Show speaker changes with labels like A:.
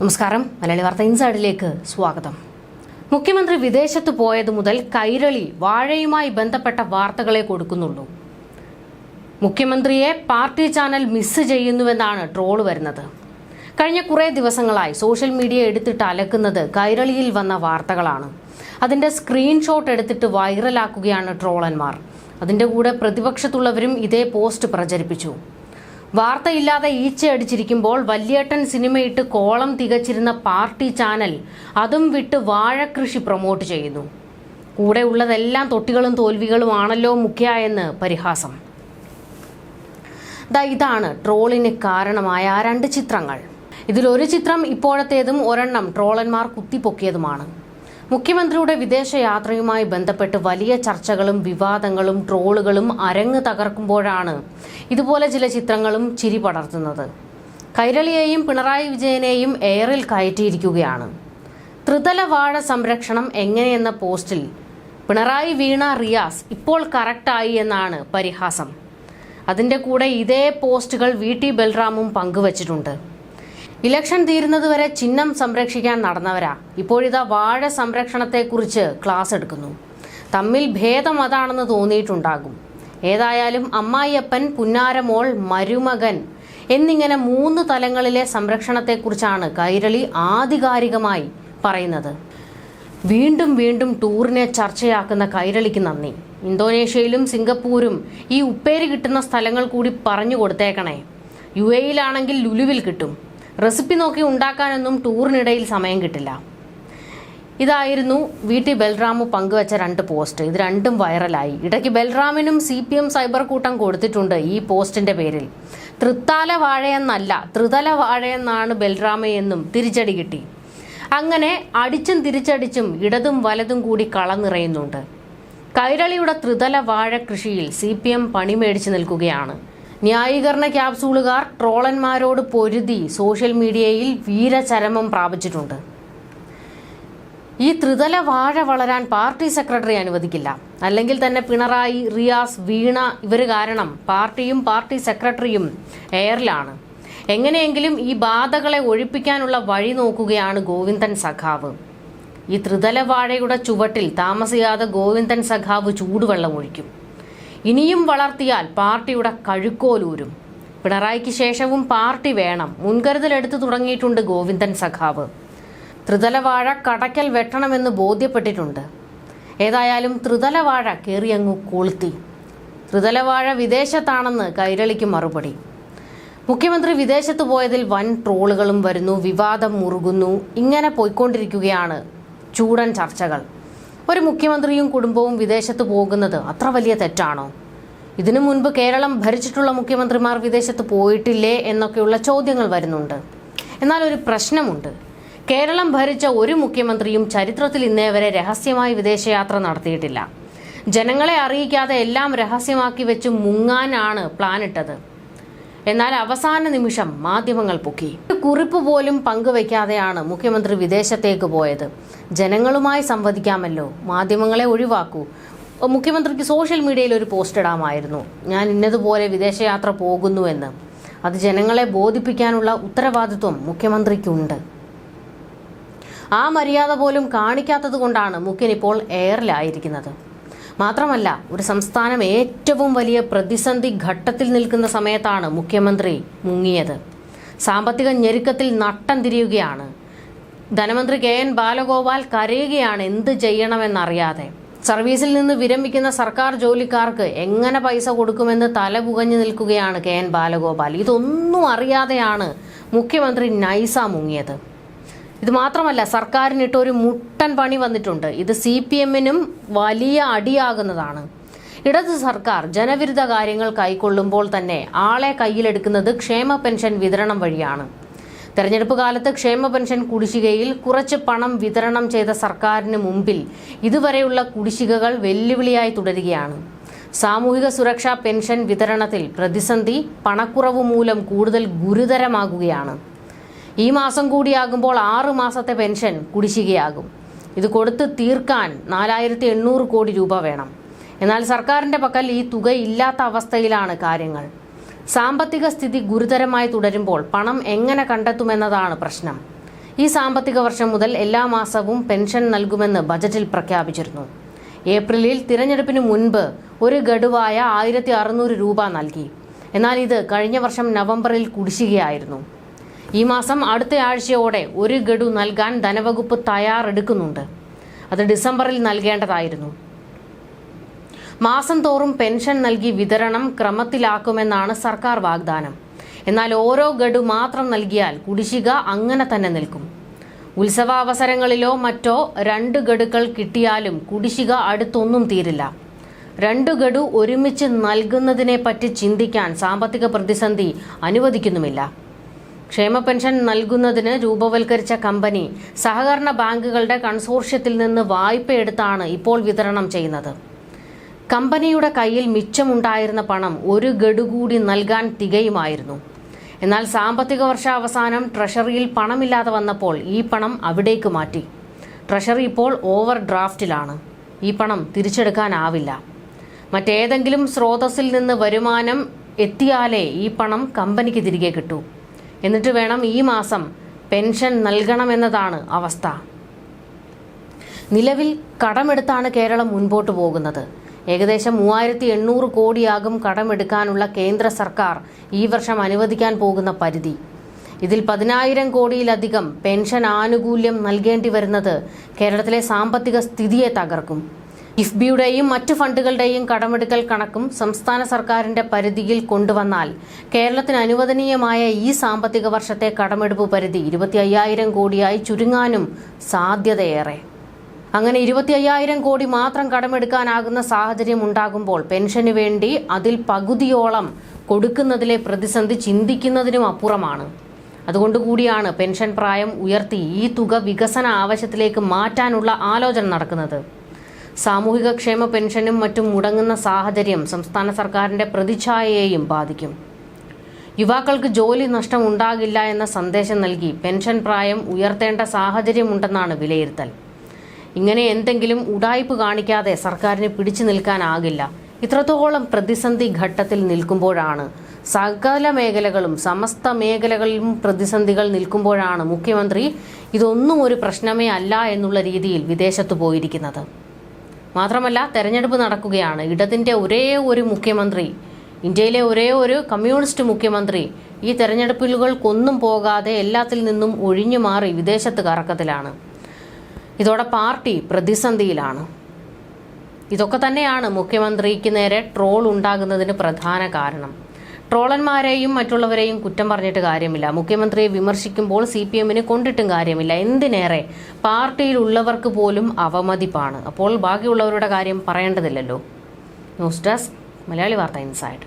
A: നമസ്കാരം. മലയാളി വാർത്ത ഇൻസൈഡിലേക്ക് സ്വാഗതം. മുഖ്യമന്ത്രി വിദേശത്ത് പോയത് മുതൽ കൈരളി വാഴയുമായി ബന്ധപ്പെട്ട വാർത്തകളെ കൊടുക്കുന്നുള്ളൂ. മുഖ്യമന്ത്രിയെ പാർട്ടി ചാനൽ മിസ് ചെയ്യുന്നുവെന്നാണ് ട്രോൾ വരുന്നത്. കഴിഞ്ഞ കുറേ ദിവസങ്ങളായി സോഷ്യൽ മീഡിയ എടുത്തിട്ട് അലക്കുന്നത് കൈരളിയിൽ വന്ന വാർത്തകളാണ്. അതിന്റെ സ്ക്രീൻഷോട്ട് എടുത്തിട്ട് വൈറലാക്കുകയാണ് ട്രോളന്മാർ. അതിന്റെ കൂടെ പ്രതിപക്ഷത്തുള്ളവരും ഇതേ പോസ്റ്റ് പ്രചരിപ്പിച്ചു. വാർത്തയില്ലാതെ ഈച്ചയടിച്ചിരിക്കുമ്പോൾ വല്യേട്ടൻ സിനിമയിട്ട് കോളം തികച്ചിരുന്ന പാർട്ടി ചാനൽ അതും വിട്ട് വാഴക്കൃഷി പ്രൊമോട്ട് ചെയ്യുന്നു. കൂടെ ഉള്ളതെല്ലാം തൊട്ടികളും തോൽവികളുമാണല്ലോ മുഖ്യ എന്ന് പരിഹാസം. ദാ ഇതാണ് ട്രോളിന് കാരണമായ രണ്ട് ചിത്രങ്ങൾ. ഇതിലൊരു ചിത്രം ഇപ്പോഴത്തേതും ഒരെണ്ണം ട്രോളന്മാർ കുത്തിപ്പൊക്കിയതുമാണ്. മുഖ്യമന്ത്രിയുടെ വിദേശയാത്രയുമായി ബന്ധപ്പെട്ട് വലിയ ചർച്ചകളും വിവാദങ്ങളും ട്രോളുകളും അരങ്ങ് തകർക്കുമ്പോഴാണ് ഇതുപോലെ ചില ചിത്രങ്ങളും ചിരി പടർത്തുന്നത്. കൈരളിയെയും പിണറായി വിജയനെയും എയറിൽ കയറ്റിയിരിക്കുകയാണ്. ത്രിതല വാഴ സംരക്ഷണം എങ്ങനെയെന്ന പോസ്റ്റിൽ പിണറായി വീണ റിയാസ് ഇപ്പോൾ കറക്റ്റായി എന്നാണ് പരിഹാസം. അതിന്റെ കൂടെ ഇതേ പോസ്റ്റുകൾ വി ടി ബൽറാമും പങ്കുവച്ചിട്ടുണ്ട്. ഇലക്ഷൻ തീരുന്നതുവരെ ചിഹ്നം സംരക്ഷിക്കാൻ നടന്നവരാ. ഇപ്പോഴിതാ വാഴ സംരക്ഷണത്തെക്കുറിച്ച് ക്ലാസ് എടുക്കുന്നു. തമ്മിൽ ഭേദം അതാണെന്ന് തോന്നിയിട്ടുണ്ടാകും. ഏതായാലും അമ്മായിയപ്പൻ പുന്നാരമോൾ മരുമകൻ എന്നിങ്ങനെ മൂന്ന് തലങ്ങളിലെ സംരക്ഷണത്തെക്കുറിച്ചാണ് കൈരളി ആധികാരികമായി പറയുന്നത്. വീണ്ടും വീണ്ടും ടൂറിനെ ചർച്ചയാക്കുന്ന കൈരളിക്ക് നന്ദി. ഇന്തോനേഷ്യയിലും സിംഗപ്പൂരും ഈ ഉപ്പേരി കിട്ടുന്ന സ്ഥലങ്ങൾ കൂടി പറഞ്ഞു കൊടുത്തേക്കണേ. യു എയിലാണെങ്കിൽ ലുലുവിൽ കിട്ടും. റെസിപ്പി നോക്കി ഉണ്ടാക്കാനൊന്നും ടൂറിനിടയിൽ സമയം കിട്ടില്ല. ഇതായിരുന്നു വി ടി ബൽറാമു പങ്കുവച്ച രണ്ട് പോസ്റ്റ്. ഇത് രണ്ടും വൈറലായി. ഇടയ്ക്ക് ബൽറാമിനും സി പി എം സൈബർ കൂട്ടം കൊടുത്തിട്ടുണ്ട് ഈ പോസ്റ്റിന്റെ പേരിൽ. തൃത്താല വാഴയെന്നല്ല ത്രിതല വാഴയെന്നാണ് ബൽറാമയെന്നും തിരിച്ചടി കിട്ടി. അങ്ങനെ അടിച്ചും തിരിച്ചടിച്ചും ഇടതും വലതും കൂടി കളനിറയുന്നുണ്ട്. കൈരളിയുടെ ത്രിതല വാഴ കൃഷിയിൽ സി പി എം പണിമേടിച്ചു നിൽക്കുകയാണ്. ന്യായീകരണ ക്യാപ്സൂളുകാർ ട്രോളന്മാരോട് പൊരുതി സോഷ്യൽ മീഡിയയിൽ വീരചരമം പ്രാപിച്ചിട്ടുണ്ട്. ഈ ത്രിതല വാഴ വളരാൻ പാർട്ടി സെക്രട്ടറി അനുവദിക്കില്ല. അല്ലെങ്കിൽ തന്നെ പിണറായി റിയാസ് വീണ ഇവർ കാരണം പാർട്ടിയും പാർട്ടി സെക്രട്ടറിയും എയറിലാണ്. എങ്ങനെയെങ്കിലും ഈ ബാധകളെ ഒഴിപ്പിക്കാനുള്ള വഴി നോക്കുകയാണ് ഗോവിന്ദൻ സഖാവ്. ഈ ത്രിതല വാഴയുടെ ചുവട്ടിൽ താമസിയാതെ ഗോവിന്ദൻ സഖാവ് ചൂടുവെള്ളം ഒഴിക്കും. ഇനിയും വളർത്തിയാൽ പാർട്ടിയുടെ കഴുക്കോലൂരും. പിണറായിക്ക് ശേഷവും പാർട്ടി വേണം. മുൻകരുതലെടുത്തു തുടങ്ങിയിട്ടുണ്ട് ഗോവിന്ദൻ സഖാവ്. ത്രിതലവാഴ കടക്കൽ വെട്ടണമെന്ന് ബോധ്യപ്പെട്ടിട്ടുണ്ട്. ഏതായാലും ത്രിതലവാഴ കയറിയങ്ങു കൊളുത്തി. ത്രിതലവാഴ വിദേശത്താണെന്ന് കൈരളിക്ക് മറുപടി. മുഖ്യമന്ത്രി വിദേശത്ത് പോയതിൽ വൻ ട്രോളുകളും വരുന്നു വിവാദം മുറുകുന്നു. ഇങ്ങനെ പോയിക്കൊണ്ടിരിക്കുകയാണ് ചൂടൻ ചർച്ചകൾ. ഒരു മുഖ്യമന്ത്രിയും കുടുംബവും വിദേശത്ത് പോകുന്നത് അത്ര വലിയ തെറ്റാണോ? ഇതിനു മുൻപ് കേരളം ഭരിച്ചിട്ടുള്ള മുഖ്യമന്ത്രിമാർ വിദേശത്ത് പോയിട്ടില്ലേ എന്നൊക്കെയുള്ള ചോദ്യങ്ങൾ വരുന്നുണ്ട്. എന്നാൽ ഒരു പ്രശ്നമുണ്ട്. കേരളം ഭരിച്ച ഒരു മുഖ്യമന്ത്രിയും ചരിത്രത്തിൽ ഇന്നേ വരെ രഹസ്യമായി വിദേശയാത്ര നടത്തിയിട്ടില്ല. ജനങ്ങളെ അറിയിക്കാതെ എല്ലാം രഹസ്യമാക്കി വെച്ച് മുങ്ങാനാണ് പ്ലാനിട്ടത്. എന്നാൽ അവസാന നിമിഷം മാധ്യമങ്ങൾ പൊക്കി. കുറിപ്പ് പോലും പങ്കുവയ്ക്കാതെയാണ് മുഖ്യമന്ത്രി വിദേശത്തേക്ക് പോയത്. ജനങ്ങളുമായി സംവദിക്കാമല്ലോ. മാധ്യമങ്ങളെ ഒഴിവാക്കൂ. മുഖ്യമന്ത്രിക്ക് സോഷ്യൽ മീഡിയയിൽ ഒരു പോസ്റ്റ് ഇടാമായിരുന്നു. ഞാൻ ഇന്നതുപോലെ വിദേശയാത്ര പോകുന്നുവെന്ന് അത് ജനങ്ങളെ ബോധിപ്പിക്കാനുള്ള ഉത്തരവാദിത്വം മുഖ്യമന്ത്രിക്കുണ്ട്. ആ മര്യാദ പോലും കാണിക്കാത്തത് കൊണ്ടാണ് മുഖ്യൻ ഇപ്പോൾ എയറിലായിരിക്കുന്നത്. മാത്രമല്ല ഒരു സംസ്ഥാനം ഏറ്റവും വലിയ പ്രതിസന്ധി ഘട്ടത്തിൽ നിൽക്കുന്ന സമയത്താണ് മുഖ്യമന്ത്രി മുങ്ങിയത്. സാമ്പത്തിക ഞെരുക്കത്തിൽ നട്ടം തിരിയുകയാണ്. ധനമന്ത്രി കെ എൻ ബാലഗോപാൽ കരയുകയാണ് എന്ത് ചെയ്യണമെന്നറിയാതെ. സർവീസിൽ നിന്ന് വിരമിക്കുന്ന സർക്കാർ ജോലിക്കാർക്ക് എങ്ങനെ പൈസ കൊടുക്കുമെന്ന് തലപുകഞ്ഞു നിൽക്കുകയാണ് കെ എൻ ബാലഗോപാൽ. ഇതൊന്നും അറിയാതെയാണ് മുഖ്യമന്ത്രി നൈസ മുങ്ങിയത്. ഇത് മാത്രമല്ല സർക്കാരിനിട്ട് ഒരു മുട്ടൻ പണി വന്നിട്ടുണ്ട്. ഇത് സി പി എമ്മിനും വലിയ അടിയാകുന്നതാണ്. ഇടത് സർക്കാർ ജനവിരുദ്ധ കാര്യങ്ങൾ കൈക്കൊള്ളുമ്പോൾ തന്നെ ആളെ കയ്യിലെടുക്കുന്നത് ക്ഷേമ പെൻഷൻ വിതരണം വഴിയാണ്. തെരഞ്ഞെടുപ്പ് കാലത്ത് ക്ഷേമ പെൻഷൻ കുടിശ്ശികയിൽ കുറച്ച് പണം വിതരണം ചെയ്ത സർക്കാരിന് മുമ്പിൽ ഇതുവരെയുള്ള കുടിശ്ശികകൾ വെല്ലുവിളിയായി തുടരുകയാണ്. സാമൂഹിക സുരക്ഷാ പെൻഷൻ വിതരണത്തിൽ പ്രതിസന്ധി പണക്കുറവ് മൂലം കൂടുതൽ ഗുരുതരമാകുകയാണ്. ഈ മാസം കൂടിയാകുമ്പോൾ ആറ് മാസത്തെ പെൻഷൻ കുടിശ്ശികയാകും. ഇത് കൊടുത്ത് തീർക്കാൻ നാലായിരത്തി എണ്ണൂറ് കോടി രൂപ വേണം. എന്നാൽ സർക്കാരിന്റെ പക്കൽ ഈ തുക ഇല്ലാത്ത അവസ്ഥയിലാണ് കാര്യങ്ങൾ. സാമ്പത്തിക സ്ഥിതി ഗുരുതരമായി തുടരുമ്പോൾ പണം എങ്ങനെ കണ്ടെത്തുമെന്നതാണ് പ്രശ്നം. ഈ സാമ്പത്തിക വർഷം മുതൽ എല്ലാ മാസവും പെൻഷൻ നൽകുമെന്ന് ബജറ്റിൽ പ്രഖ്യാപിച്ചിരുന്നു. ഏപ്രിലിൽ തിരഞ്ഞെടുപ്പിന് മുൻപ് ഒരു ഗഡുവായ ആയിരത്തി അറുന്നൂറ് രൂപ നൽകി. എന്നാൽ ഇത് കഴിഞ്ഞ വർഷം നവംബറിൽ കുടിശ്ശികയായിരുന്നു. ഈ മാസം അടുത്ത ആഴ്ചയോടെ ഒരു ഗഡു നൽകാൻ ധനവകുപ്പ് തയ്യാറെടുക്കുന്നുണ്ട്. അത് ഡിസംബറിൽ നൽകേണ്ടതായിരുന്നു. മാസം തോറും പെൻഷൻ നൽകി വിതരണം ക്രമത്തിലാക്കുമെന്നാണ് സർക്കാർ വാഗ്ദാനം. എന്നാൽ ഓരോ ഗഡു മാത്രം നൽകിയാൽ കുടിശ്ശിക അങ്ങനെ തന്നെ നിൽക്കും. ഉത്സവാവസരങ്ങളിലോ മറ്റോ രണ്ട് ഗഡുക്കൾ കിട്ടിയാലും കുടിശ്ശിക അടുത്തൊന്നും തീരില്ല. രണ്ട് ഗഡു ഒരുമിച്ച് നൽകുന്നതിനെപ്പറ്റി ചിന്തിക്കാൻ സാമ്പത്തിക പ്രതിസന്ധി അനുവദിക്കുന്നുമില്ല. ക്ഷേമ പെൻഷൻ നൽകുന്നതിന് രൂപവൽക്കരിച്ച കമ്പനി സഹകരണ ബാങ്കുകളുടെ കൺസോർഷ്യത്തിൽ നിന്ന് വായ്പയെടുത്താണ് ഇപ്പോൾ വിതരണം ചെയ്യുന്നത്. കമ്പനിയുടെ കയ്യിൽ മിച്ചമുണ്ടായിരുന്ന പണം ഒരു ഗഡു കൂടി നൽകാൻ തികയുമായിരുന്നു. എന്നാൽ സാമ്പത്തിക വർഷാവസാനം ട്രഷറിയിൽ പണമില്ലാതെ വന്നപ്പോൾ ഈ പണം അവിടേക്ക് മാറ്റി. ട്രഷറി ഇപ്പോൾ ഓവർ ഡ്രാഫ്റ്റിലാണ്. ഈ പണം തിരിച്ചെടുക്കാനാവില്ല. മറ്റേതെങ്കിലും സ്രോതസ്സിൽ നിന്ന് വരുമാനം എത്തിയാലേ ഈ പണം കമ്പനിക്ക് തിരികെ കിട്ടൂ. എന്നിട്ട് വേണം ഈ മാസം പെൻഷൻ നൽകണമെന്നതാണ് അവസ്ഥ. നിലവിൽ കടമെടുത്താണ് കേരളം മുൻപോട്ട് പോകുന്നത്. ഏകദേശം മൂവായിരത്തി എണ്ണൂറ് കോടിയാകും കടമെടുക്കാനുള്ള കേന്ദ്ര സർക്കാർ ഈ വർഷം അനുവദിക്കാൻ പോകുന്ന പരിധി. ഇതിൽ പതിനായിരം കോടിയിലധികം പെൻഷൻ ആനുകൂല്യം നൽകേണ്ടി വരുന്നത് കേരളത്തിലെ സാമ്പത്തിക സ്ഥിതിയെ തകർക്കും. കിഫ്ബിയുടെയും മറ്റു ഫണ്ടുകളുടെയും കടമെടുക്കൽ കണക്കും സംസ്ഥാന സർക്കാരിന്റെ പരിധിയിൽ കൊണ്ടുവന്നാൽ കേരളത്തിന് അനുവദനീയമായ ഈ സാമ്പത്തിക വർഷത്തെ കടമെടുപ്പ് പരിധി ഇരുപത്തി അയ്യായിരം കോടിയായി ചുരുങ്ങാനും സാധ്യതയേറെ. അങ്ങനെ ഇരുപത്തി അയ്യായിരം കോടി മാത്രം കടമെടുക്കാനാകുന്ന സാഹചര്യം ഉണ്ടാകുമ്പോൾ പെൻഷന് വേണ്ടി അതിൽ പകുതിയോളം കൊടുക്കുന്നതിലെ പ്രതിസന്ധി ചിന്തിക്കുന്നതിനും അപ്പുറമാണ്. അതുകൊണ്ടുകൂടിയാണ് പെൻഷൻ പ്രായം ഉയർത്തി ഈ തുക വികസന ആവശ്യത്തിലേക്ക് മാറ്റാനുള്ള ആലോചന നടക്കുന്നത്. സാമൂഹിക ക്ഷേമ പെൻഷനും മറ്റും മുടങ്ങുന്ന സാഹചര്യം സംസ്ഥാന സർക്കാരിന്റെ പ്രതിച്ഛായയെയും ബാധിക്കും. യുവാക്കൾക്ക് ജോലി നഷ്ടം ഉണ്ടാകില്ല എന്ന സന്ദേശം നൽകി പെൻഷൻ പ്രായം ഉയർത്തേണ്ട സാഹചര്യമുണ്ടെന്നാണ് വിലയിരുത്തൽ. ഇങ്ങനെ എന്തെങ്കിലും ഉടായ്പ് കാണിക്കാതെ സർക്കാരിന് പിടിച്ചു നിൽക്കാനാകില്ല. ഇത്രത്തോളം പ്രതിസന്ധി ഘട്ടത്തിൽ നിൽക്കുമ്പോഴാണ് സകല മേഖലകളും സമസ്ത മേഖലകളിലും പ്രതിസന്ധികൾ നിൽക്കുമ്പോഴാണ് മുഖ്യമന്ത്രി ഇതൊന്നും ഒരു പ്രശ്നമേ അല്ല എന്നുള്ള രീതിയിൽ വിദേശത്ത് പോയിരിക്കുന്നത്. മാത്രമല്ല തെരഞ്ഞെടുപ്പ് നടക്കുകയാണ്. ഇടതിന്റെ ഒരേ ഒരു മുഖ്യമന്ത്രി ഇന്ത്യയിലെ ഒരേ ഒരു കമ്മ്യൂണിസ്റ്റ് മുഖ്യമന്ത്രി ഈ തെരഞ്ഞെടുപ്പുകൾക്കൊന്നും പോകാതെ എല്ലാത്തിൽ നിന്നും ഒഴിഞ്ഞു മാറി വിദേശത്ത് കറക്കത്തിലാണ്. ഇതോടെ പാർട്ടി പ്രതിസന്ധിയിലാണ്. ഇതൊക്കെ തന്നെയാണ് മുഖ്യമന്ത്രിക്ക് നേരെ ട്രോൾ ഉണ്ടാകുന്നതിന് പ്രധാന കാരണം. ട്രോളന്മാരെയും മറ്റുള്ളവരെയും കുറ്റം പറഞ്ഞിട്ട് കാര്യമില്ല. മുഖ്യമന്ത്രിയെ വിമർശിക്കുമ്പോൾ സി പി എമ്മിന് കൊണ്ടിട്ടും കാര്യമില്ല. എന്തിനേറെ? പാർട്ടിയിലുള്ളവർക്ക് പോലും അവമതിപ്പാണ്. അപ്പോൾ ബാക്കിയുള്ളവരുടെ കാര്യം പറയേണ്ടതില്ലല്ലോ. ന്യൂസ് ഡെസ്ക് മലയാളി വാർത്ത ഇൻസൈഡ്.